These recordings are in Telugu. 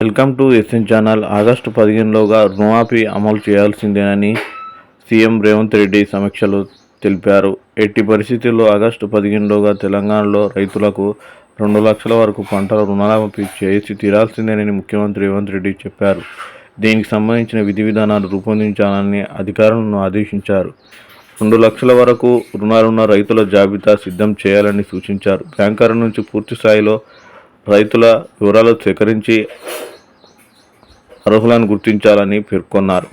Welcome to SN channel. August పదిహేనులోగా రుణమాఫీ అమలు చేయాల్సిందేనని సీఎం రేవంత్ రెడ్డి సమీక్షలో తెలిపారు. ఎట్టి పరిస్థితుల్లో ఆగస్టు పదిహేనులోగా తెలంగాణలో రైతులకు రెండు లక్షల వరకు పంటల రుణమాఫీ చేసి తీరాల్సిందేనని ముఖ్యమంత్రి రేవంత్ రెడ్డి చెప్పారు. దీనికి సంబంధించిన విధి విధానాలు రూపొందించాలని అధికారులను ఆదేశించారు. రెండు లక్షల వరకు రుణాలున్న రైతుల జాబితా సిద్ధం చేయాలని సూచించారు. బ్యాంకర్ల నుంచి పూర్తి స్థాయిలో రైతుల వివరాలు సేకరించి అర్హులను గుర్తించాలని పేర్కొన్నారు.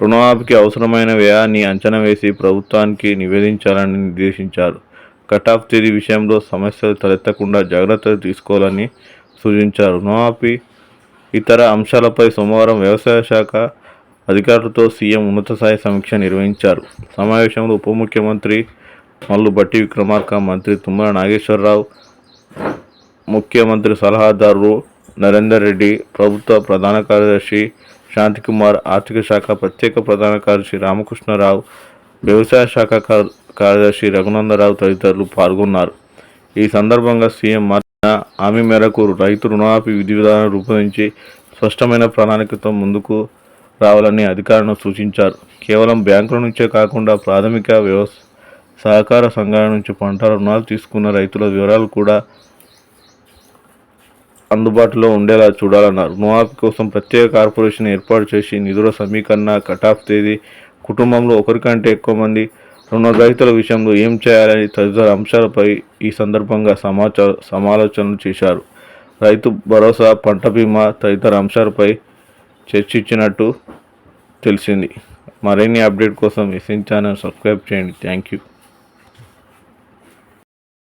రుణమాఫీకి అవసరమైన వ్యయాన్ని అంచనా వేసి ప్రభుత్వానికి నివేదించాలని నిర్దేశించారు. కట్ ఆఫ్ తేదీ విషయంలో సమస్యలు తలెత్తకుండా జాగ్రత్తలు తీసుకోవాలని సూచించారు. రుణమాఫీ ఇతర అంశాలపై సోమవారం వ్యవసాయ శాఖ అధికారులతో సీఎం ఉన్నత స్థాయి సమీక్ష నిర్వహించారు. సమావేశంలో ఉప ముఖ్యమంత్రి మల్లు బట్టి విక్రమార్క మంత్రి తుమ్మల నాగేశ్వరరావు ముఖ్యమంత్రి సలహాదారు నరేందర్ రెడ్డి ప్రభుత్వ ప్రధాన కార్యదర్శి శాంతికుమార్ ఆర్థిక శాఖ ప్రత్యేక ప్రధాన కార్యదర్శి రామకృష్ణరావు వ్యవసాయ శాఖ కార్యదర్శి రఘునందరావు తదితరులు పాల్గొన్నారు. ఈ సందర్భంగా సీఎం మాట్లాడిన హామీ మేరకు రైతు రుణమాఫీ విధి విధానం రూపొందించి స్పష్టమైన ప్రణాళికతో ముందుకు రావాలని అధికారులను సూచించారు. కేవలం బ్యాంకుల నుంచే కాకుండా ప్రాథమిక వ్యవస్ సహకార సంఘాల నుంచి పంటల రుణాలు తీసుకున్న రైతుల వివరాలు కూడా అందుబాటులో ఉండేలా చూడాలన్నారు. రుణమాఫీ కోసం ప్రత్యేక కార్పొరేషన్ ఏర్పాటు చేసి నిధుల సమీకరణ కటాఫ్ తేదీ కుటుంబంలో ఒకరికంటే ఎక్కువ మంది రుణగ్రహీతల రైతుల విషయంలో ఏం చేయాలని తదితర అంశాలపై ఈ సందర్భంగా సమాచార సమాలోచనలు చేశారు. రైతు భరోసా పంట బీమా తదితర అంశాలపై చర్చించినట్టు తెలిసింది. మరిన్ని అప్డేట్ కోసం ఎస్ఎన్ ఛానల్ సబ్స్క్రైబ్ చేయండి. Thank you.